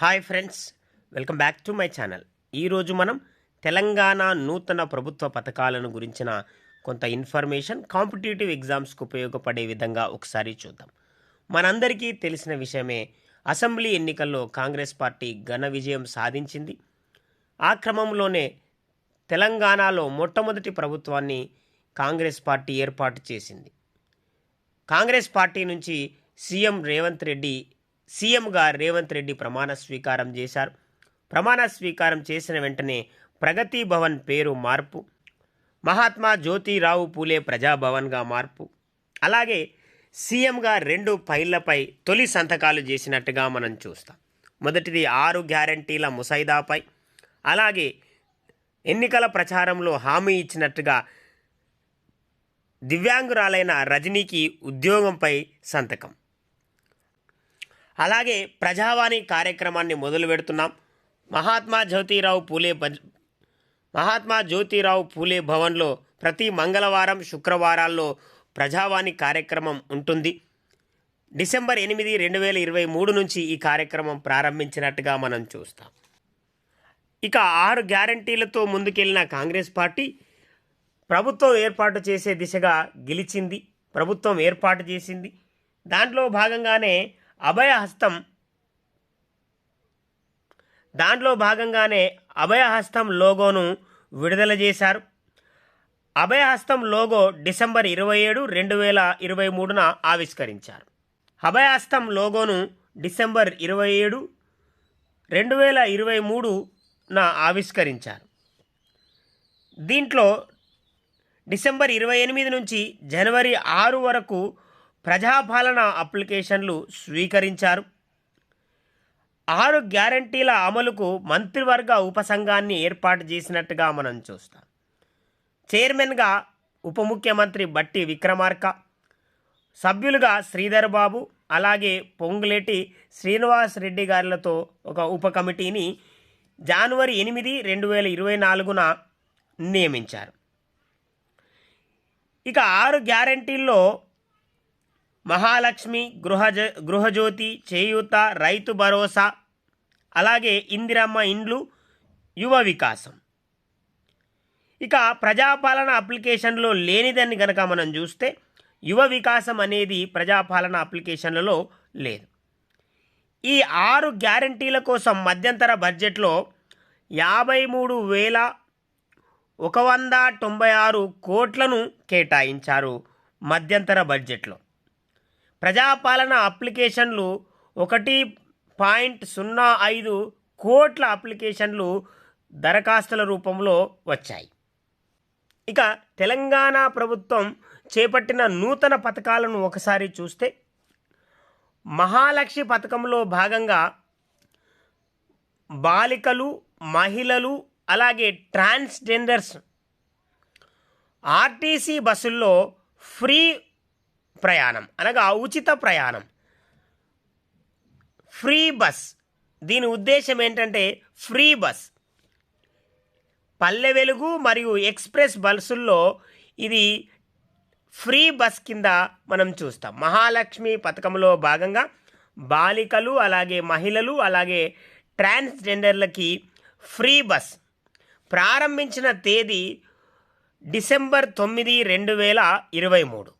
Hi friends welcome back to my channel. ఈరోజు మనం తెలంగాణ నూతన ప్రభుత్వ పథకాలను గురించిన కొంత ఇన్ఫర్మేషన్ కాంపిటేటివ్ ఎగ్జామ్స్కు ఉపయోగపడే విధంగా ఒకసారి చూద్దాం. మనందరికీ తెలిసిన విషయమే అసెంబ్లీ ఎన్నికల్లో కాంగ్రెస్ పార్టీ ఘన విజయం సాధించింది. ఆ క్రమంలోనే తెలంగాణలో మొట్టమొదటి ప్రభుత్వాన్ని కాంగ్రెస్ పార్టీ ఏర్పాటు చేసింది. కాంగ్రెస్ పార్టీ నుంచి సీఎం రేవంత్ రెడ్డి సీఎంగా రేవంత్ రెడ్డి ప్రమాణ స్వీకారం చేశారు. ప్రమాణ స్వీకారం చేసిన వెంటనే ప్రగతి భవన్ పేరు మార్పు మహాత్మా జ్యోతిరావు పూలే ప్రజాభవన్గా మార్పు. అలాగే సీఎంగా రెండు ఫైళ్ళపై తొలి సంతకాలు చేసినట్టుగా మనం చూస్తాం. మొదటిది ఆరు గ్యారంటీల ముసైదాపై అలాగే ఎన్నికల ప్రచారంలో హామీ ఇచ్చినట్టుగా దివ్యాంగురాలైన రజనీకి ఉద్యోగంపై సంతకం. అలాగే ప్రజావాణి కార్యక్రమాన్ని మొదలు పెడుతున్నాం. మహాత్మా జ్యోతిరావు పూలే బజ్- మహాత్మా జ్యోతిరావు పూలే భవన్లో ప్రతి మంగళవారం శుక్రవారాల్లో ప్రజావాణి కార్యక్రమం ఉంటుంది. డిసెంబర్ ఎనిమిది రెండు వేల ఇరవై మూడు నుంచి ఈ కార్యక్రమం ప్రారంభించినట్టుగా మనం చూస్తాం. ఇక ఆరు గ్యారంటీలతో ముందుకెళ్ళిన కాంగ్రెస్ పార్టీ ప్రభుత్వం ఏర్పాటు చేసే దిశగా గెలిచింది. ప్రభుత్వం ఏర్పాటు చేసింది. దాంట్లో భాగంగానే అభయహస్తం. దాంట్లో భాగంగానే అభయహస్తం లోగోను విడుదల చేశారు. అభయహస్తం లోగో డిసెంబర్ ఇరవై ఏడు రెండు వేల ఇరవై మూడున ఆవిష్కరించారు. అభయహస్తం లోగోను డిసెంబర్ ఇరవై ఏడు రెండు వేల ఇరవై మూడున ఆవిష్కరించారు. దీంట్లో డిసెంబర్ ఇరవై ఎనిమిది నుంచి జనవరి ఆరు వరకు ప్రజాపాలన అప్లికేషన్లు స్వీకరించారు. ఆరు గ్యారంటీల అమలుకు మంత్రివర్గ ఉపసంఘాన్ని ఏర్పాటు చేసినట్టుగా మనం చూస్తాం. చైర్మన్గా ఉప ముఖ్యమంత్రి బట్టి విక్రమార్క సభ్యులుగా శ్రీధర్ బాబు అలాగే పొంగులేటి శ్రీనివాస్ రెడ్డి గారులతో ఒక ఉప కమిటీని జనవరి ఎనిమిది రెండు వేల ఇరవై నాలుగున నియమించారు. ఇక ఆరు గ్యారంటీల్లో మహాలక్ష్మి గృహజ గృహజ్యోతి చేయూత రైతు భరోసా అలాగే ఇందిరమ్మ ఇండ్లు యువ వికాసం. ఇక ప్రజాపాలన అప్లికేషన్లో లేనిదని గనక మనం చూస్తే యువ వికాసం అనేది ప్రజాపాలన అప్లికేషన్లలో లేదు. ఈ ఆరు గ్యారంటీల కోసం మధ్యంతర బడ్జెట్లో యాభై మూడు వేల ఒక వంద తొంభై ఆరు కోట్లను కేటాయించారు మధ్యంతర బడ్జెట్లో. ప్రజాపాలన అప్లికేషన్లు ఒకటి పాయింట్ సున్నా ఐదు కోట్ల అప్లికేషన్లు దరఖాస్తుల రూపంలో వచ్చాయి. ఇక తెలంగాణ ప్రభుత్వం చేపట్టిన నూతన పథకాలను ఒకసారి చూస్తే మహాలక్ష్మి పథకంలో భాగంగా బాలికలు మహిళలు అలాగే ట్రాన్స్జెండర్స్ ఆర్టీసీ బస్సుల్లో ఫ్రీ ప్రయాణం. అనగా ఉచిత ప్రయాణం. Free bus. దీని ఉద్దేశం ఏంటంటే ఫ్రీ బస్. పల్లె వెలుగు మరియు ఎక్స్ప్రెస్ బస్సుల్లో ఇది ఫ్రీ బస్ కింద మనం చూస్తాం. మహాలక్ష్మి పథకంలో భాగంగా బాలికలు అలాగే మహిళలు అలాగే ట్రాన్స్జెండర్లకి ఫ్రీ బస్. ప్రారంభించిన తేదీ డిసెంబర్ తొమ్మిది రెండు వేల ఇరవై మూడు.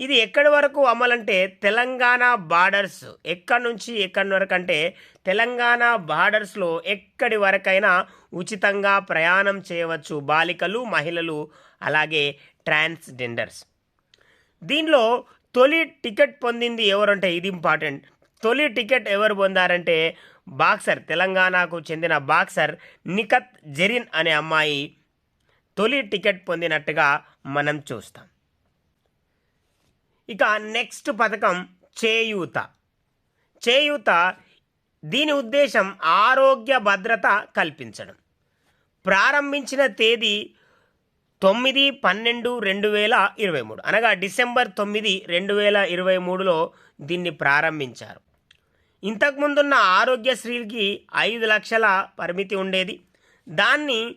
ఇది ఎక్కడి వరకు అమలంటే తెలంగాణ బార్డర్స్ ఎక్కడి నుంచి ఎక్కడి వరకు అంటే తెలంగాణ బార్డర్స్లో ఎక్కడి వరకైనా ఉచితంగా ప్రయాణం చేయవచ్చు బాలికలు మహిళలు అలాగే ట్రాన్స్జెండర్స్. దీనిలో తొలి టికెట్ పొందింది ఎవరంటే ఇది ఇంపార్టెంట్. తొలి టికెట్ ఎవరు పొందారంటే బాక్సర్ తెలంగాణకు చెందిన బాక్సర్ నిఖత్ జెరిన్ అనే అమ్మాయి తొలి టికెట్ పొందినట్టుగా మనం చూస్తాం. ఇక నెక్స్ట్ పథకం చేయూత. చేయూత దీని ఉద్దేశం ఆరోగ్య భద్రత కల్పించడం. ప్రారంభించిన తేదీ తొమ్మిది పన్నెండు రెండు వేల ఇరవై మూడు. అనగా డిసెంబర్ తొమ్మిది రెండు వేల ఇరవై మూడులో దీన్ని ప్రారంభించారు. ఇంతకుముందున్న ఆరోగ్యశ్రీకి ఐదు లక్షల పరిమితి ఉండేది. దాన్ని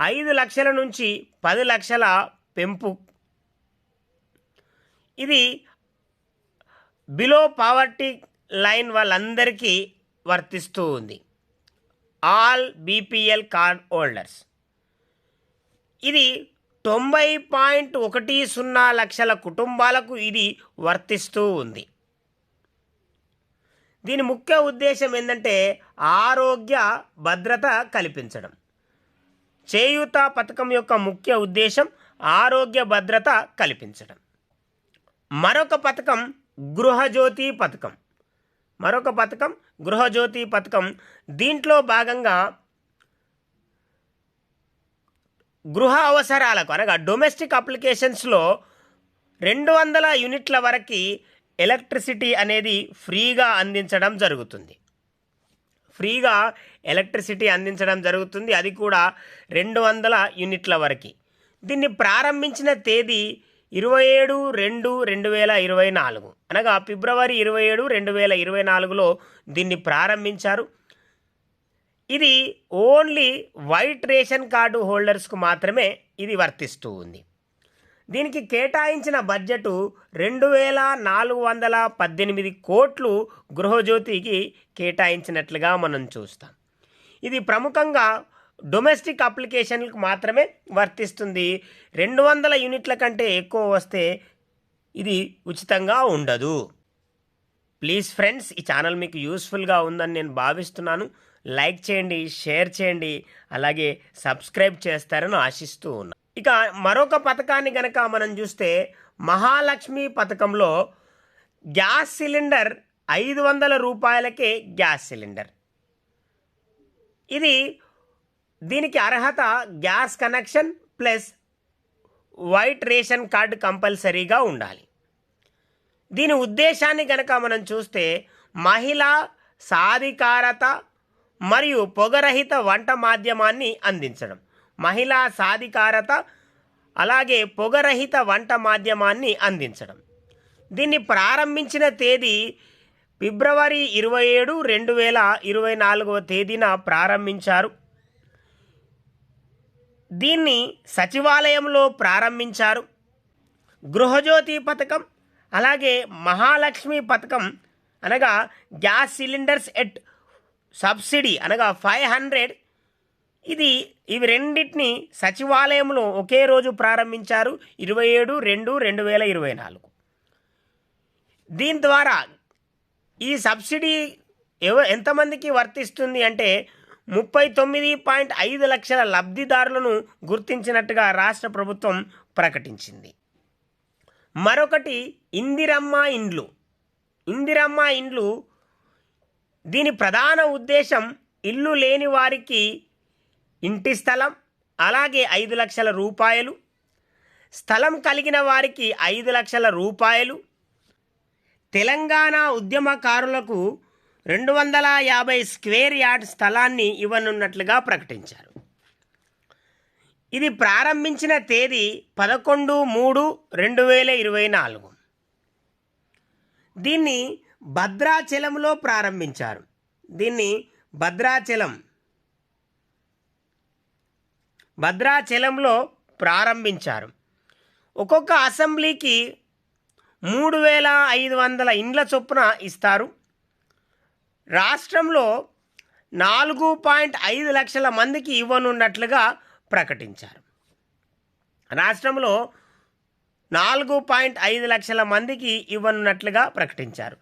ఐదు లక్షల నుంచి పది లక్షల పెంపు ఇది బిలో పావర్టీ లైన్ వాళ్ళందరికీ వర్తిస్తూ ఉంది. ఆల్ బీపీఎల్ కార్డ్ హోల్డర్స్ ఇది తొంభై పాయింట్ ఒకటి సున్నా లక్షల కుటుంబాలకు ఇది వర్తిస్తూ ఉంది. దీని ముఖ్య ఉద్దేశం ఏంటంటే ఆరోగ్య భద్రత కల్పించడం. చేయూత పథకం యొక్క ముఖ్య ఉద్దేశం ఆరోగ్య భద్రత కల్పించడం. మరొక పథకం గృహజ్యోతి పథకం. మరొక పథకం గృహజ్యోతి పథకం. దీంట్లో భాగంగా గృహ అవసరాలకు అనగా డొమెస్టిక్ అప్లికేషన్స్లో రెండు వందల యూనిట్ల వరకు ఎలక్ట్రిసిటీ అనేది ఫ్రీగా అందించడం జరుగుతుంది. ఫ్రీగా ఎలక్ట్రిసిటీ అందించడం జరుగుతుంది. అది కూడా రెండు వందల యూనిట్ల వరకు. దీన్ని ప్రారంభించిన తేదీ ఇరవై ఏడు రెండు రెండు వేల ఇరవై నాలుగు. అనగా ఫిబ్రవరి ఇరవై ఏడు రెండు వేల ఇరవై నాలుగులో దీన్ని ప్రారంభించారు. ఇది ఓన్లీ వైట్ రేషన్ కార్డు హోల్డర్స్కు మాత్రమే ఇది వర్తిస్తూ ఉంది. దీనికి కేటాయించిన బడ్జెట్ రెండు వేల నాలుగు వందల పద్దెనిమిది కోట్లు గృహజ్యోతికి కేటాయించినట్లుగా మనం చూస్తాం. ఇది ప్రముఖంగా డొమెస్టిక్ అప్లికేషన్లకు మాత్రమే వర్తిస్తుంది. రెండు వందల యూనిట్ల కంటే ఎక్కువ వస్తే ఇది ఉచితంగా ఉండదు. ప్లీజ్ ఫ్రెండ్స్ ఈ ఛానల్ మీకు యూస్ఫుల్గా ఉందని నేను భావిస్తున్నాను. లైక్ చేయండి షేర్ చేయండి అలాగే సబ్స్క్రైబ్ చేస్తారని ఆశిస్తూ ఉన్నా. ఇక మరొక పథకాన్ని గనక మనం చూస్తే మహాలక్ష్మి పథకంలో గ్యాస్ సిలిండర్ ఐదు వందల రూపాయలకే గ్యాస్ సిలిండర్. ఇది దీనికి అర్హత gas connection plus white ration card కంపల్సరీగా ఉండాలి. దీని ఉద్దేశాన్ని గనక మనం చూస్తే మహిళా సాధికారత మరియు పొగరహిత వంట మాధ్యమాన్ని అందించడం. మహిళా సాధికారత అలాగే పొగరహిత వంట మాధ్యమాన్ని అందించడం. దీన్ని ప్రారంభించిన తేదీ ఫిబ్రవరి ఇరవై ఏడు రెండు వేల ఇరవై నాలుగవ తేదీన ప్రారంభించారు. దీన్ని సచివాలయంలో ప్రారంభించారు. గృహజ్యోతి పథకం అలాగే మహాలక్ష్మి పథకం అనగా గ్యాస్ సిలిండర్స్ ఎట్ సబ్సిడీ అనగా ఫైవ్ హండ్రెడ్. ఇది ఇవి రెండింటిని సచివాలయంలో ఒకే రోజు ప్రారంభించారు ఇరవై ఏడు రెండు రెండు వేల ఇరవై నాలుగు. దీని ద్వారా ఈ సబ్సిడీ ఎవ ఎంతమందికి వర్తిస్తుంది అంటే ముప్పై తొమ్మిది పాయింట్ ఐదు లక్షల లబ్ధిదారులను గుర్తించినట్టుగా రాష్ట్ర ప్రభుత్వం ప్రకటించింది. మరొకటి ఇందిరమ్మ ఇండ్లు. ఇందిరమ్మ ఇండ్లు దీని ప్రధాన ఉద్దేశం ఇల్లు లేని వారికి ఇంటి స్థలం అలాగే ఐదు లక్షల రూపాయలు. స్థలం కలిగిన వారికి ఐదు లక్షల రూపాయలు. తెలంగాణ ఉద్యమకారులకు రెండు వందల యాభై స్క్వేర్ యార్డ్ స్థలాన్ని ఇవ్వనున్నట్లుగా ప్రకటించారు. ఇది ప్రారంభించిన తేదీ పదకొండు మూడు రెండు వేల ఇరవై నాలుగు. దీన్ని భద్రాచలంలో ప్రారంభించారు. దీన్ని భద్రాచలం భద్రాచలంలో ప్రారంభించారు. ఒక్కొక్క అసెంబ్లీకి మూడు వేల ఐదు వందల ఇండ్ల చొప్పున ఇస్తారు. రాష్ట్రంలో నాలుగు పాయింట్ ఐదు లక్షల మందికి ఇవ్వనున్నట్లుగా ప్రకటించారు. రాష్ట్రంలో నాలుగు పాయింట్ ఐదు లక్షల మందికి ఇవ్వనున్నట్లుగా ప్రకటించారు.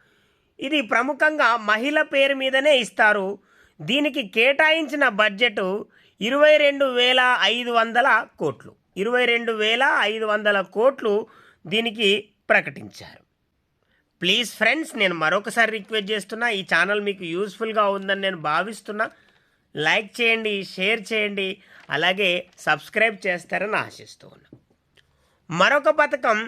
ఇది ప్రముఖంగా మహిళ పేరు మీదనే ఇస్తారు. దీనికి కేటాయించిన బడ్జెట్ ఇరవై రెండు వేల ఐదు వందల కోట్లు. ఇరవై రెండు వేల ఐదు వందల కోట్లు దీనికి ప్రకటించారు. ప్లీజ్ ఫ్రెండ్స్ నేను మరొకసారి రిక్వెస్ట్ చేస్తున్నా ఈ ఛానల్ మీకు యూస్ఫుల్గా ఉందని నేను భావిస్తున్నా. లైక్ చేయండి షేర్ చేయండి అలాగే సబ్స్క్రైబ్ చేస్తారని ఆశిస్తూ ఉన్నా. మరొక పథకం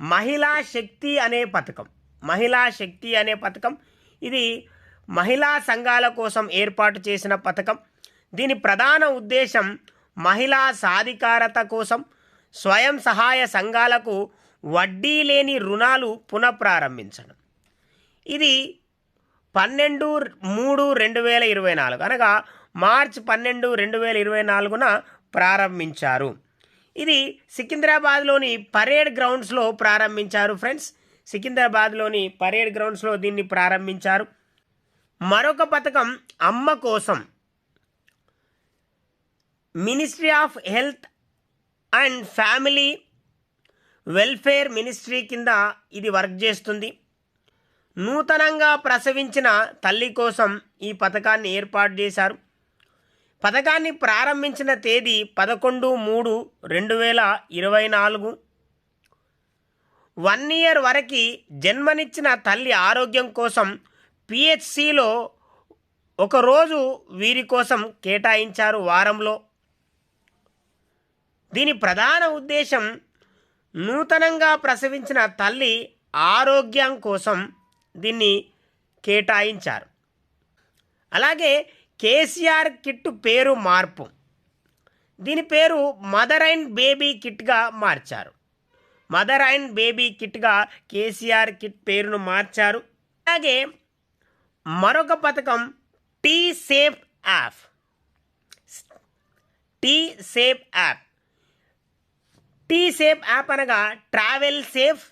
మహిళా శక్తి అనే పథకం. మహిళా శక్తి అనే పథకం ఇది మహిళా సంఘాల కోసం ఏర్పాటు చేసిన పథకం. దీని ప్రధాన ఉద్దేశం మహిళా సాధికారత కోసం స్వయం సహాయ సంఘాలకు వడ్డీ లేని రుణాలు పునఃప్రారంభించడం. ఇది పన్నెండు మూడు రెండు వేల ఇరవై నాలుగు అనగా మార్చ్ పన్నెండు రెండు వేల ఇరవై నాలుగున ప్రారంభించారు. ఇది సికింద్రాబాద్లోని పరేడ్ గ్రౌండ్స్లో ప్రారంభించారు ఫ్రెండ్స్. సికింద్రాబాద్లోని పరేడ్ గ్రౌండ్స్లో దీన్ని ప్రారంభించారు. మరొక పథకం అమ్మ కోసం. Ministry of health and family welfare ministry కింద ఇది వర్క్ చేస్తుంది. నూతనంగా ప్రసవించిన తల్లి కోసం ఈ పథకాన్ని ఏర్పాటు చేశారు. పథకాన్ని ప్రారంభించిన తేదీ పదకొండు మూడు రెండు వేల ఇరవై నాలుగు. వన్ ఇయర్ వరకు జన్మనిచ్చిన తల్లి ఆరోగ్యం కోసం పిహెచ్సిలో ఒకరోజు వీరి కోసం కేటాయించారు వారంలో. దీని ప్రధాన ఉద్దేశం నూతనంగా ప్రసవించిన తల్లి ఆరోగ్యం కోసం దీన్ని కేటాయించారు. అలాగే కేసీఆర్ కిట్ పేరు మార్పు. దీని పేరు మదర్ అండ్ బేబీ కిట్గా మార్చారు. మదర్ అండ్ బేబీ కిట్గా కేసీఆర్ కిట్ పేరును మార్చారు. అలాగే మరొక పథకం T safe app. T safe app. T safe app అనగా ట్రావెల్ సేఫ్.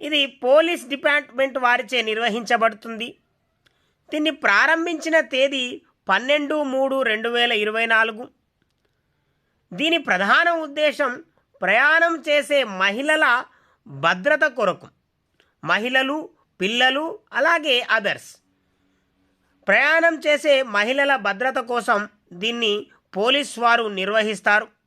ఇది పోలీస్ డిపార్ట్మెంట్ వారిచే నిర్వహించబడుతుంది. దీన్ని ప్రారంభించిన తేదీ పన్నెండు మూడు రెండు వేల ఇరవై నాలుగు. దీని ప్రధాన ఉద్దేశం ప్రయాణం చేసే మహిళల భద్రత కొరకు. మహిళలు పిల్లలు అలాగే అదర్స్. ప్రయాణం చేసే మహిళల భద్రత కోసం దీన్ని పోలీస్ వారు నిర్వహిస్తారు.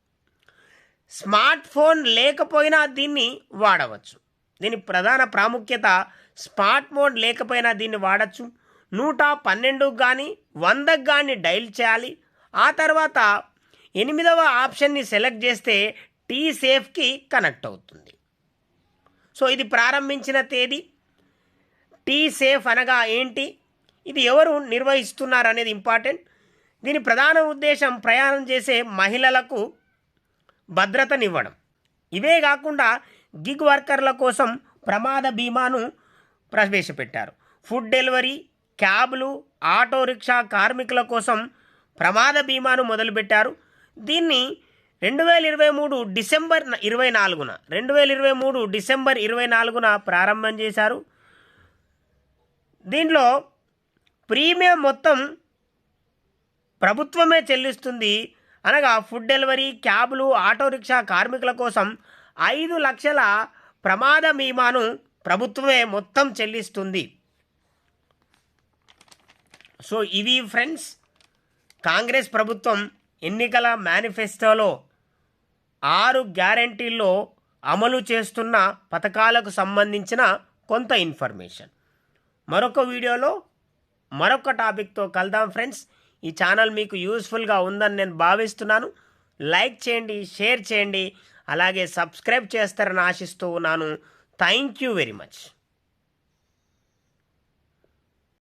స్మార్ట్ ఫోన్ లేకపోయినా దీన్ని వాడవచ్చు. దీని ప్రధాన ప్రాముఖ్యత స్మార్ట్ ఫోన్ లేకపోయినా దీన్ని వాడచ్చు. నూట పన్నెండుకు కానీ వందకు కానీ డైల్ చేయాలి. ఆ తర్వాత ఎనిమిదవ ఆప్షన్ని సెలెక్ట్ చేస్తే టీ సేఫ్కి కనెక్ట్ అవుతుంది. సో ఇది ప్రారంభించిన తేదీ. టీ సేఫ్ అనగా ఏంటి? ఇది ఎవరు నిర్వహిస్తున్నారు అనేది ఇంపార్టెంట్. దీని ప్రధాన ఉద్దేశం ప్రయాణం చేసే మహిళలకు భద్రతనివ్వడం. ఇవే కాకుండా గిగ్ వర్కర్ల కోసం ప్రమాద బీమాను ప్రవేశపెట్టారు. ఫుడ్ డెలివరీ క్యాబ్లు ఆటో రిక్షా కార్మికుల కోసం ప్రమాద బీమాను మొదలుపెట్టారు. దీన్ని రెండు వేల ఇరవై మూడు డిసెంబర్ ఇరవై నాలుగున రెండు వేల ఇరవై మూడు డిసెంబర్ ఇరవై నాలుగున ప్రారంభం చేశారు. దీనిలో ప్రీమియం మొత్తం ప్రభుత్వమే చెల్లిస్తుంది అనగా ఫుడ్ డెలివరీ క్యాబ్లు ఆటో రిక్షా కార్మికుల కోసం ఐదు లక్షల ప్రమాద బీమాను ప్రభుత్వమే మొత్తం చెల్లిస్తుంది. సో ఇవి ఫ్రెండ్స్ కాంగ్రెస్ ప్రభుత్వం ఎన్నికల మేనిఫెస్టోలో ఆరు గ్యారంటీల్లో అమలు చేస్తున్న పథకాలకు సంబంధించిన కొంత ఇన్ఫర్మేషన్. మరొక వీడియోలో మరొక టాపిక్తో కలుద్దాం ఫ్రెండ్స్. ఈ ఛానల్ మీకు యూస్ఫుల్గా ఉందని నేను భావిస్తున్నాను. లైక్ చేయండి షేర్ చేయండి. అలాగే సబ్స్క్రైబ్ చేస్తారని ఆశిస్తూ ఉన్నాను. Thank you very much.